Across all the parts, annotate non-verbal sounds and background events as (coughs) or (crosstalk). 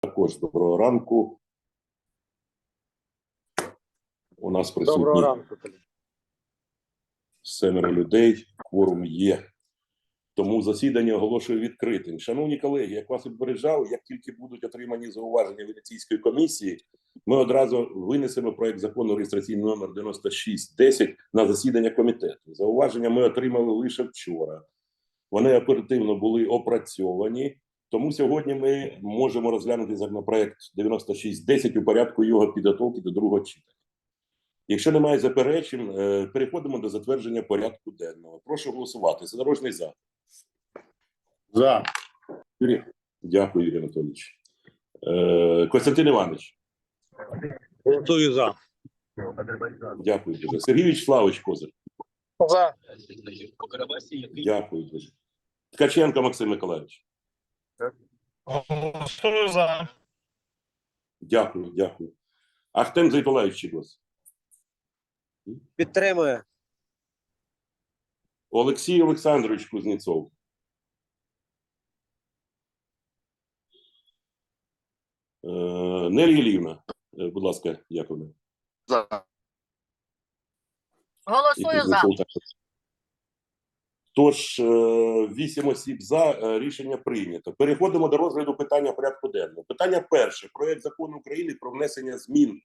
Також доброго ранку. У нас Доброго присутні ранку. семеро людей, кворум є. Тому засідання оголошую відкритим. Шановні колеги, як вас попереджав, як тільки будуть отримані зауваження Венеційської комісії, ми одразу винесемо проект закону реєстраційний номер 9610 на засідання комітету. Зауваження ми отримали лише вчора. Вони оперативно були опрацьовані. Тому сьогодні ми можемо розглянути законопроект 9610 у порядку його підготовки до другого читання. Якщо немає заперечень, е, переходимо до затвердження порядку денного. Прошу голосувати. Задорожний за. За. Юрій. Дякую, Юрій Анатолійович. Е, Костянтин Іванович. Голосую за. Дякую дуже. Сергій Вячеславович Козир. За. Дякую дуже. Ткаченко Максим Миколаївич. Голосую за. Дякую, дякую. Ахтем Зайтулаївич Чіглас. Підтримує. Олексій Олександрович Кузнєцов. Е, Нелі Ілівна, е, будь ласка, Яковле. За. І Голосую за. Кузнєцов також. Тож, е, вісім осіб за е, рішення прийнято. Переходимо до розгляду питання порядку денного. Питання перше: проект закону України про внесення змін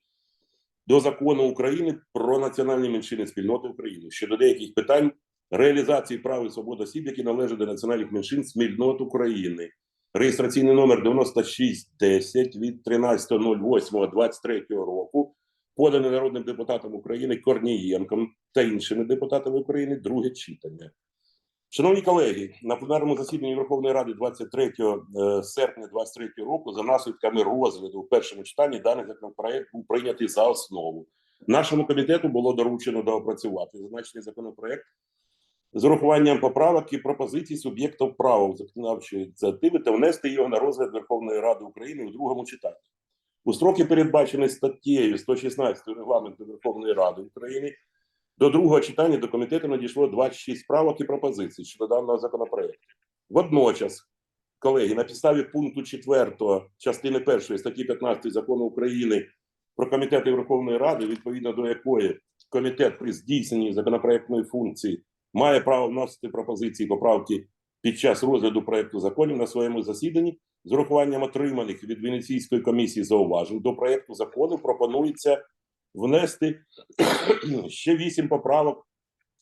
до закону України про національні меншини спільноти України щодо деяких питань реалізації прав і свобод осіб, які належать до національних меншин спільнот України. Реєстраційний номер 9610 від 13.08.23 року, поданий народним депутатом України Корнієнком та іншими депутатами України. Друге читання. Шановні колеги, на пленарному засіданні Верховної Ради 23 е, серпня 23 року за наслідками розгляду в першому читанні даний законопроект був прийнятий за основу. Нашому комітету було доручено доопрацювати зазначений законопроект з урахуванням поправок і пропозицій суб'єктів права законодавчої ініціативи та внести його на розгляд Верховної Ради України у другому читанні. У строки, передбачені статтєю 116 регламенту Верховної Ради України, до другого читання до комітету надійшло 26 правок і пропозицій щодо даного законопроекту. Водночас, колеги, на підставі пункту 4 частини 1 статті 15 закону України про комітети Верховної Ради, відповідно до якої комітет при здійсненні законопроектної функції має право вносити пропозиції поправки під час розгляду проекту законів на своєму засіданні з урахуванням отриманих від Венеційської комісії зауважень до проекту закону пропонується внести (clears throat) ще вісім поправок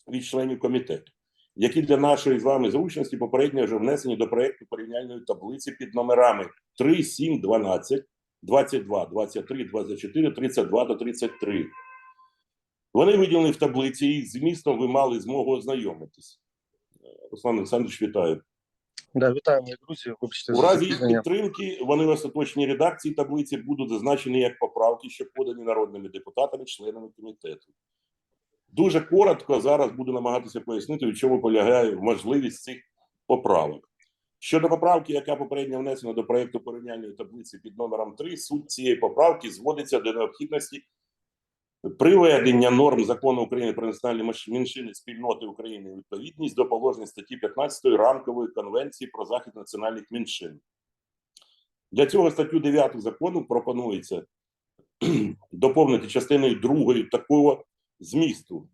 від членів комітету, які для нашої з вами зручності попередньо вже внесені до проекту порівняльної таблиці під номерами 3, 7, 12, 22, 23, 24, 32 та 33. Вони виділені в таблиці, і з змістом ви мали змогу ознайомитись. Руслан Олександрович, вітаю. Да, вітаю, мої друзі. Вибачте У разі їх підтримки вони в остаточній редакції таблиці будуть зазначені як поправки, що подані народними депутатами, членами комітету. Дуже коротко зараз буду намагатися пояснити, в чому полягає можливість цих поправок. Щодо поправки, яка попередньо внесена до проекту порівняльної таблиці під номером 3, суть цієї поправки зводиться до необхідності приведення норм закону України про національні меншини спільноти України відповідність до положень статті 15 рамкової конвенції про захист національних меншин. Для цього статтю 9 закону пропонується (clears throat) доповнити частиною другою такого змісту.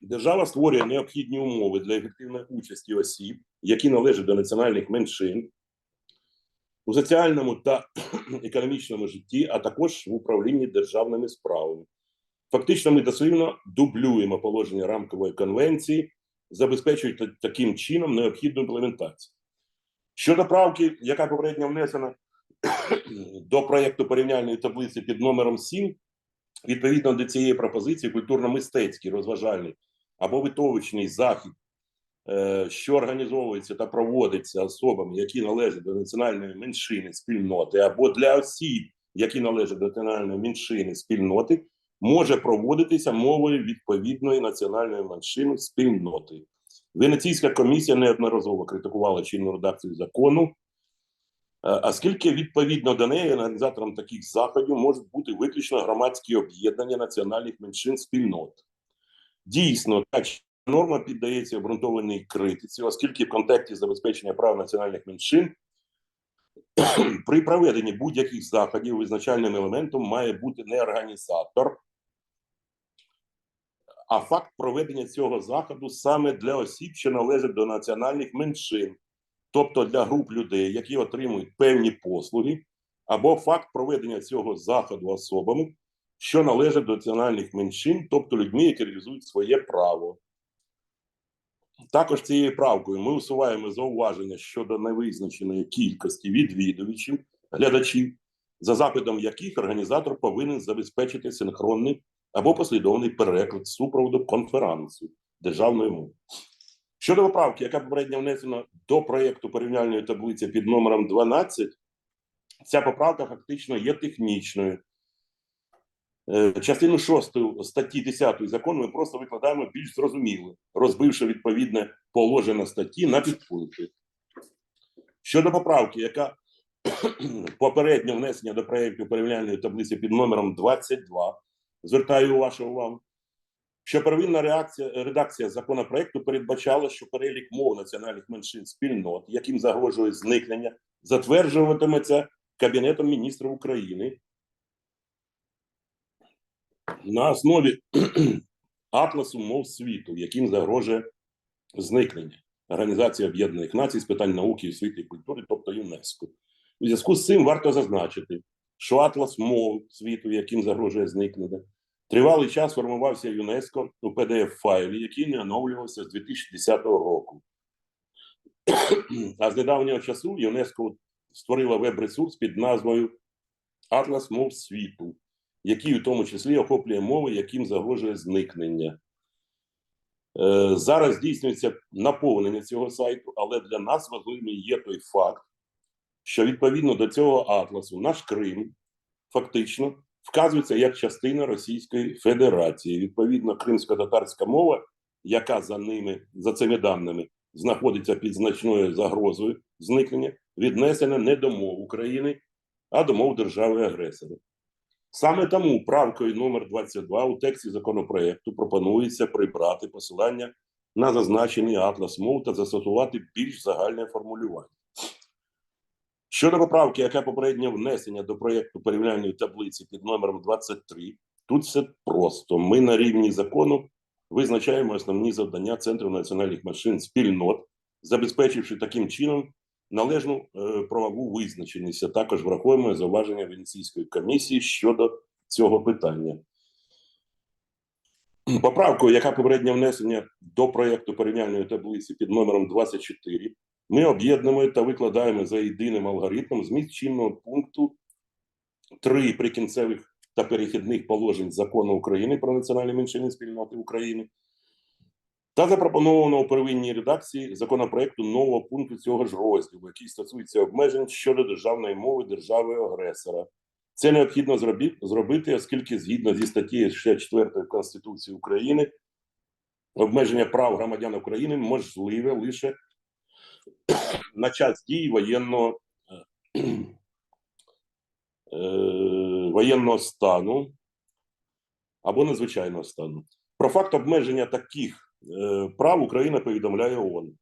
Держава створює необхідні умови для ефективної участі осіб, які належать до національних меншин у соціальному та (clears throat) економічному житті, а також в управлінні державними справами. Фактично, ми дослівно дублюємо положення рамкової конвенції, забезпечуючи таким чином необхідну імплементацію. Щодо правки, яка попередньо внесена (clears throat) до проєкту порівняльної таблиці під номером 7, відповідно до цієї пропозиції, культурно-мистецький, розважальний або витовичний захід що організовується та проводиться особами, які належать до національної меншини спільноти, або для осіб, які належать до національної меншини спільноти, може проводитися мовою відповідної національної меншини спільноти. Венеційська комісія неодноразово критикувала чинну редакцію закону, е, оскільки відповідно до неї організатором таких заходів можуть бути виключно громадські об'єднання національних меншин спільнот. Дійсно, так норма піддається обґрунтованій критиці, оскільки в контексті забезпечення прав національних меншин (clears throat) При проведенні будь-яких заходів визначальним елементом має бути не організатор, а факт проведення цього заходу саме для осіб, що належать до національних меншин, тобто для груп людей, які отримують певні послуги, або факт проведення цього заходу особами, що належать до національних меншин, тобто людьми, які реалізують своє право. Також цією правкою ми усуваємо зауваження щодо невизначеної кількості відвідувачів, глядачів, за запитом яких організатор повинен забезпечити синхронний або послідовний переклад супроводу конферансу державною мовою. Щодо поправки, яка попередньо внесена до проєкту порівняльної таблиці під номером 12, ця поправка фактично є технічною. Е, Частину 6 статті 10 закону ми просто викладаємо більш зрозуміло, розбивши відповідне положення статті на підпункти. Щодо поправки, яка (clears throat) попередньо внесення до проєкту порівняльної таблиці під номером 22, звертаю вашу увагу, що первинна реакція, редакція законопроекту передбачала, що перелік мов національних меншин спільнот, яким загрожує зникнення, затверджуватиметься Кабінетом міністрів України на основі (clears throat) атласу мов світу, яким загрожує зникнення Організації Об'єднаних Націй з питань науки, освіти і культури, тобто ЮНЕСКО. У зв'язку з цим варто зазначити, що атлас мов світу, яким загрожує зникнення, тривалий час формувався ЮНЕСКО у pdf файлі який не оновлювався з 2010 року. (clears throat) А з недавнього часу ЮНЕСКО створила веб-ресурс під назвою Атлас мов світу, який у тому числі охоплює мови, яким загрожує зникнення. Е, Зараз здійснюється наповнення цього сайту, але для нас важливим є той факт, що відповідно до цього атласу наш Крим фактично вказується як частина Російської Федерації. Відповідно, кримсько-татарська мова, яка за ними, за цими даними, знаходиться під значною загрозою зникнення, віднесена не до мов України, а до мов держави-агресора. Саме тому правкою номер 22 у тексті законопроекту пропонується прибрати посилання на зазначений атлас мов та застосувати більш загальне формулювання. Щодо поправки, яка попередньо внесення до проєкту порівняльної таблиці під номером 23, тут все просто. Ми на рівні закону визначаємо основні завдання Центру національних машин спільнот, забезпечивши таким чином належну е, правову визначеність, також враховуємо зауваження Венеційської комісії щодо цього питання. Поправкою, яка попередньо внесення до проєкту порівняльної таблиці під номером 24, ми об'єднуємо та викладаємо за єдиним алгоритмом зміст чинного пункту 3 прикінцевих та перехідних положень закону України про національні меншини спільноти України та запропоновано у первинній редакції законопроекту нового пункту цього ж розділу, який стосується обмежень щодо державної мови держави-агресора. Це необхідно зробити, оскільки згідно зі статтею 64 Конституції України обмеження прав громадян України можливе лише на час дії воєнного, е, воєнного стану або надзвичайного стану. Про факт обмеження таких прав Україна повідомляє ООН.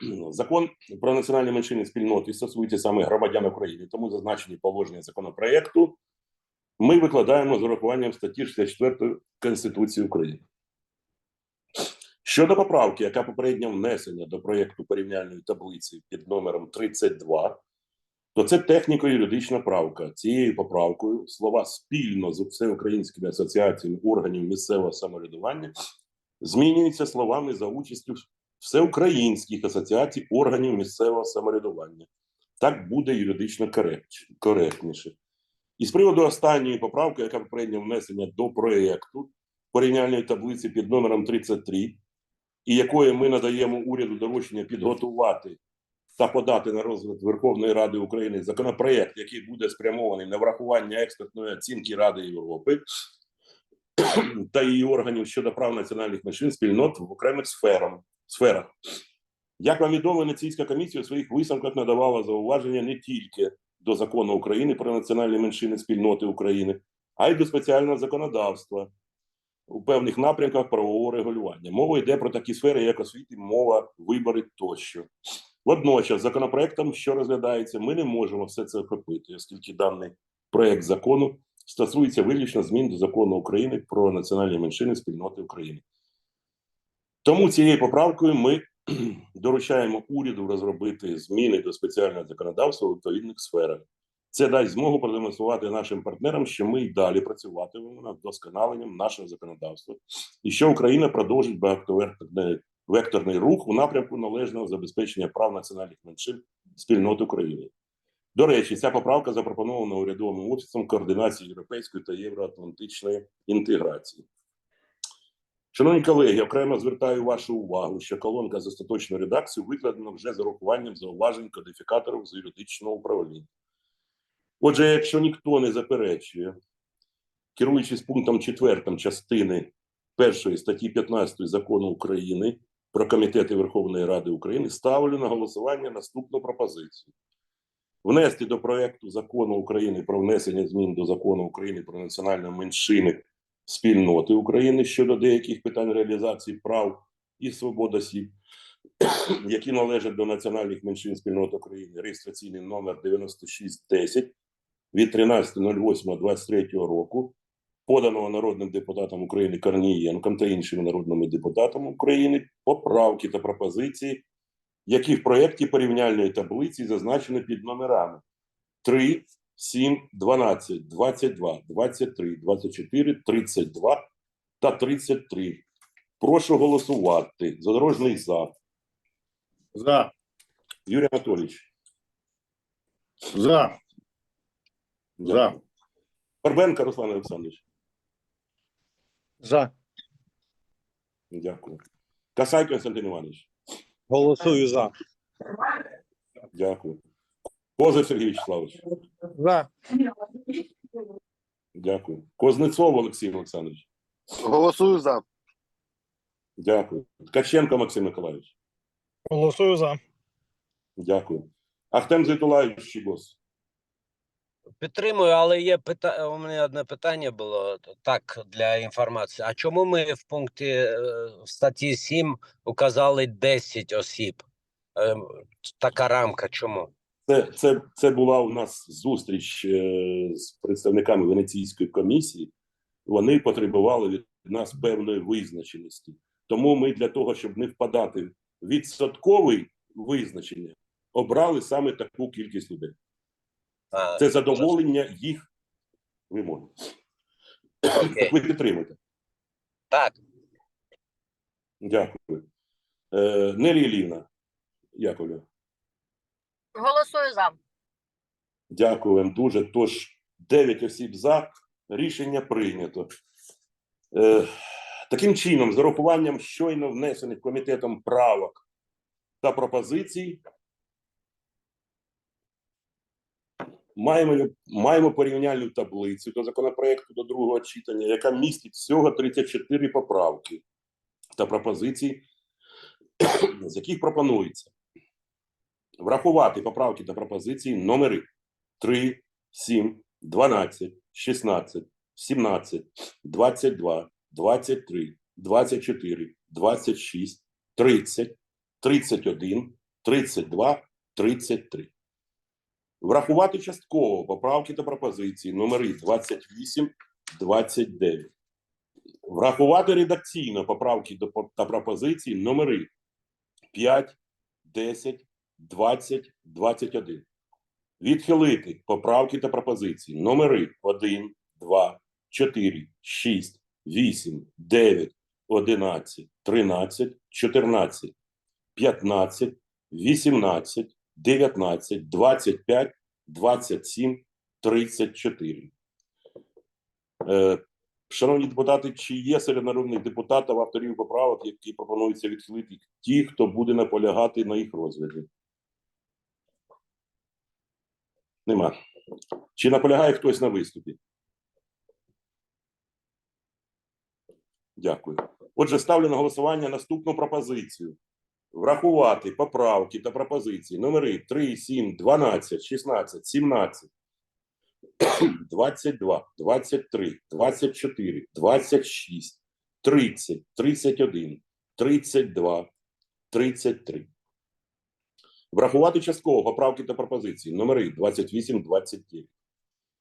(coughs) Закон про національні меншини спільноти стосується саме громадян України, тому зазначені положення законопроекту ми викладаємо з урахуванням статті 64 Конституції України. Щодо поправки, яка попередньо внесена до проєкту порівняльної таблиці під номером 32, то це техніко-юридична правка. Цією поправкою слова спільно з всеукраїнськими асоціаціями органів місцевого самоврядування змінюються словами за участю всеукраїнських асоціацій органів місцевого самоврядування. Так буде юридично коректніше. І з приводу останньої поправки, яка попередньо внесена до проєкту порівняльної таблиці під номером 33, і якою ми надаємо уряду доручення підготувати та подати на розгляд Верховної Ради України законопроект, який буде спрямований на врахування експертної оцінки Ради Європи (clears throat) та її органів щодо прав національних меншин спільнот в окремих сферах. сферах. Як вам відомо, Венеційська комісія у своїх висновках надавала зауваження не тільки до закону України про національні меншини спільноти України, а й до спеціального законодавства у певних напрямках правового регулювання. Мова йде про такі сфери, як освіти, мова, вибори тощо. Водночас, законопроектом, що розглядається, ми не можемо все це охопити, оскільки даний проект закону стосується виключно змін до закону України про національні меншини спільноти України. Тому цією поправкою ми (clears throat) доручаємо уряду розробити зміни до спеціального законодавства у відповідних сферах. Це дасть змогу продемонструвати нашим партнерам, що ми й далі працюватимемо над вдосконаленням нашого законодавства, і що Україна продовжить багатовекторний векторний рух у напрямку належного забезпечення прав національних меншин спільнот України. До речі, ця поправка запропонована урядовим офісом координації європейської та євроатлантичної інтеграції. Шановні колеги, окремо звертаю вашу увагу, що колонка з остаточною редакцією викладена вже з урахуванням зауважень кодифікаторів з юридичного управління. Отже, якщо ніхто не заперечує, керуючись пунктом 4 частини 1 статті 15 закону України про комітети Верховної Ради України, ставлю на голосування наступну пропозицію. Внести до проекту закону України про внесення змін до закону України про національні меншини спільноти України щодо деяких питань реалізації прав і свобод осіб, (clears throat) які належать до національних меншин спільнот України, реєстраційний номер 9610 від 13.08.23 року, поданого народним депутатом України Корнієнком та іншими народними депутатами України, поправки та пропозиції, які в проєкті порівняльної таблиці зазначені під номерами 3, 7, 12, 22, 23, 24, 32 та 33. Прошу голосувати. Задорожний за. За. Юрій Анатолійович. За. За. Барбенко Руслан Олександрович. За. Дякую. Касай Константин Іванович. Голосую за. Дякую. Козир Сергій Вячеславович. За. Дякую. Кознецов Олексій Олександрович. Голосую за. Дякую. Ткаченко Максим Миколаївич. Голосую за. Дякую. Ахтем Зайтулаєвич Чігос. Підтримую, але є пита... у мене одне питання було так для інформації. А чому ми в пункті е, в статті 7 указали 10 осіб? Ем, Така рамка. Чому? Це, це, це була у нас зустріч е, з представниками Венеційської комісії. Вони потребували від нас певної визначеності. Тому ми для того, щоб не впадати в відсоткове визначення, обрали саме таку кількість людей. А, Це задоволення їх вимог. Окей. Ви підтримуєте. Так, Дякую. Е, Нелі Ліна. Яковлю. Голосую за. Дякую вам дуже. Тож 9 осіб за. Рішення прийнято. Е, таким чином, з урахуванням щойно внесених комітетом правок та пропозицій, маємо, маємо порівняльну таблицю до законопроекту до другого читання, яка містить всього 34 поправки та пропозиції, (coughs) з яких пропонується врахувати поправки та пропозиції номери 3, 7, 12, 16, 17, 22, 23, 24, 26, 30, 31, 32, 33. Врахувати частково поправки та пропозиції номери 28, 29. Врахувати редакційно поправки та пропозиції номери 5, 10, 20, 21. Відхилити поправки та пропозиції номери 1, 2, 4, 6, 8, 9, 11, 13, 14, 15, 18, 19, 25, 27, 34. Е, Шановні депутати, чи є серед народних депутатів авторів поправок, які пропонуються відхилити ті, хто буде наполягати на їх розгляді? Нема. Чи наполягає хтось на виступі? Дякую. Отже, ставлю на голосування наступну пропозицію. Врахувати поправки та пропозиції номери 3, 7, 12, 16, 17, 22, 23, 24, 26, 30, 31, 32, 33. Врахувати частково поправки та пропозиції номери 28, 29.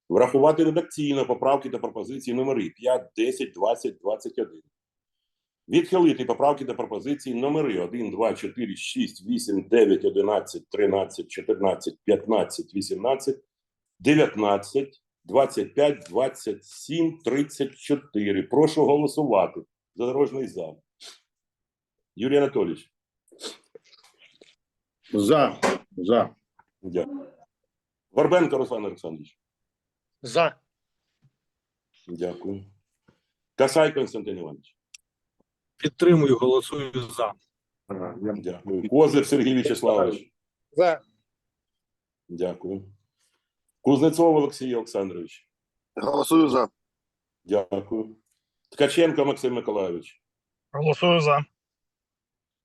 Врахувати редакційно поправки та пропозиції номери 5, 10, 20, 21. Відхилити поправки та пропозиції номери 1, 2, 4, 6, 8, 9, 11, 13, 14, 15, 18, 19, 25, 27, 34. Прошу голосувати. Задорожний зал. Юрій Анатолійович. За. За. Дякую. Горбенко Руслан Олександрович. За. Дякую. Касай Константин Іванович. Підтримую, голосую за. Дякую. Козир Сергій Вячеславович. За. Дякую. Кузнецов Олексій Олександрович. Голосую за. Дякую. Ткаченко Максим Миколайович. Голосую за.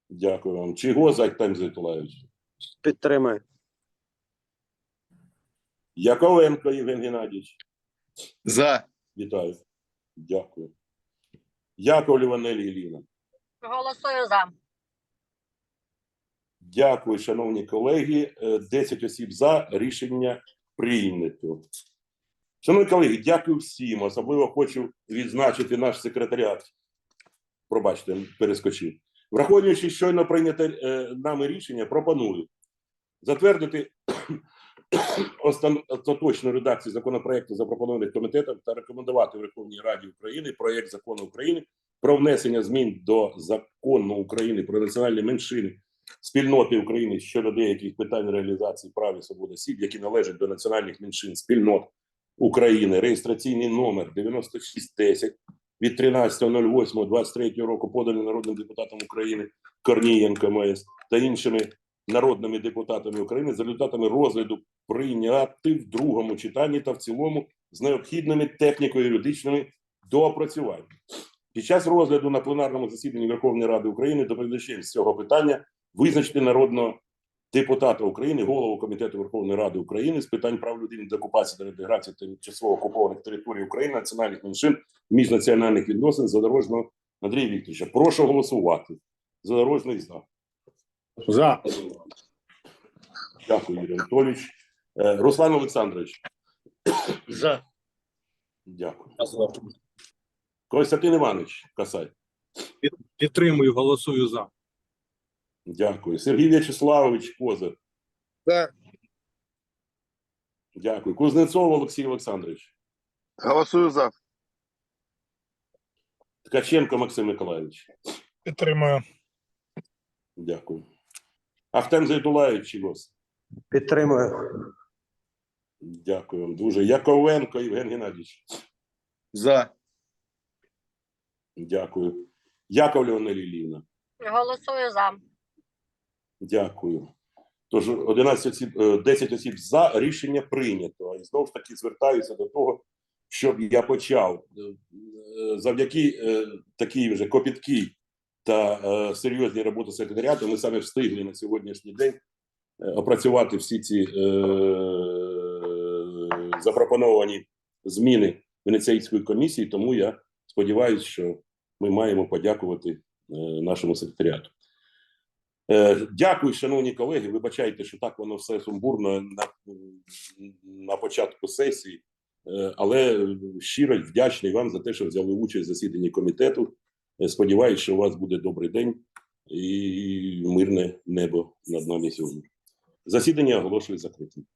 Дякую вам. Чигоз Айтем Зайтулаєвич. Підтримую. Яковенко Євген Геннадійович. За. Вітаю. Дякую. Яковлєва Іванелі Іліна. Голосую за. Дякую, шановні колеги. Е, 10 осіб за. Рішення прийнято. Шановні колеги, дякую всім. Особливо хочу відзначити наш секретаріат. Пробачте, перескочив. Враховуючи щойно прийняте е, нами рішення, пропоную затвердити остаточну редакцію законопроекту, запропонованих комітетом, та рекомендувати Верховній Раді України проект закону України про внесення змін до закону України про національні меншини спільноти України щодо деяких питань реалізації прав і свобод осіб, які належать до національних меншин спільнот України, реєстраційний номер 9610 від 13.08.23 року, поданий народним депутатом України Корнієнко МС та іншими народними депутатами України за результатами розгляду прийняти в другому читанні та в цілому з необхідними техніко-юридичними доопрацюваннями. Під час розгляду на пленарному засіданні Верховної Ради України доповідачем з цього питання визначити народного депутата України, голову комітету Верховної Ради України з питань прав людини, деокупації та реінтеграції тимчасово окупованих територій України, національних меншин, міжнаціональних відносин задорожного Андрія Вікторовича. Прошу голосувати. Задорожний за. За. Дякую, Юрій Анатолійович. Е, Руслан Олександрович. За. Дякую. Костянтин Іванович Касай. Підтримую, голосую за. Дякую. Сергій В'ячеславович Козир. За. Дякую. Кузнецов Олексій Олександрович. Голосую за. Ткаченко Максим Миколаївич. Підтримую. Дякую. Ахтем Зайтулаєвич Чігос. Підтримую. Дякую вам дуже. Яковенко Євген Геннадійович. За. Дякую. Яковлєва Ліліна. Голосую за. Дякую. Тож 11 осіб, е, 10 осіб за рішення прийнято. І знову ж таки звертаюся до того, щоб я почав Е, е, завдяки е, такій вже копіткій та е, серйозній роботі секретаріату. Ми саме встигли на сьогоднішній день е, опрацювати всі ці е, запропоновані зміни Венеційської комісії. Тому я сподіваюся, що ми маємо подякувати е, нашому секретаріату. Е, Дякую, шановні колеги. Вибачайте, що так воно все сумбурно на, на початку сесії, Е, але щиро вдячний вам за те, що взяли участь в засіданні комітету. Е, Сподіваюсь, що у вас буде добрий день і мирне небо над нами сьогодні. Засідання оголошую закритим.